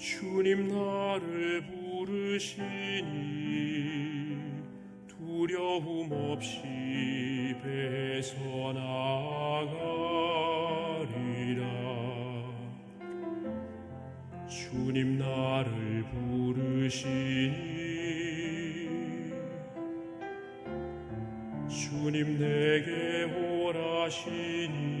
주님 나를 부르시니 두려움 없이 배서나가리라. 주님 나를 부르시니 주님 내게 오라시니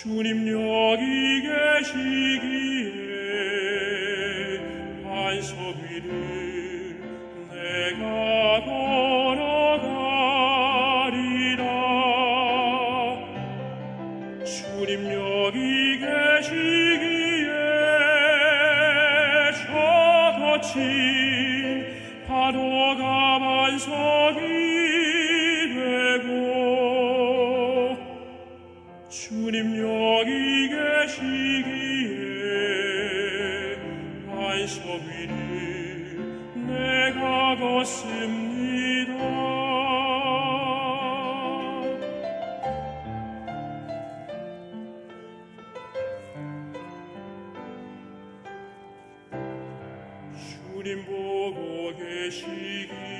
주님 여기 계시 주님 여기 계시기에 반석 위를 내가 걷습니다. 주님 보고 계시기에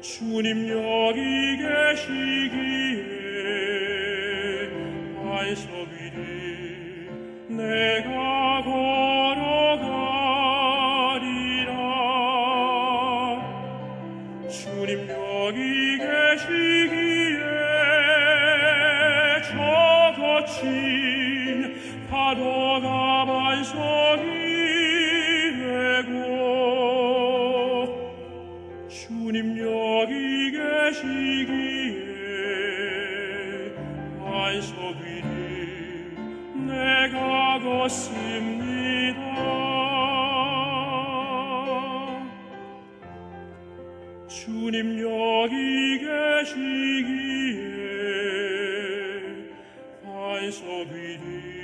주님 여기 계시기에 반석 위를 내가 걸어가리라. 주님 여기 계시기에 저 거친 파도가 반석이 주님 여기 계시기에 위를 내가 걷습니다. 주님 여기 계시기에 위를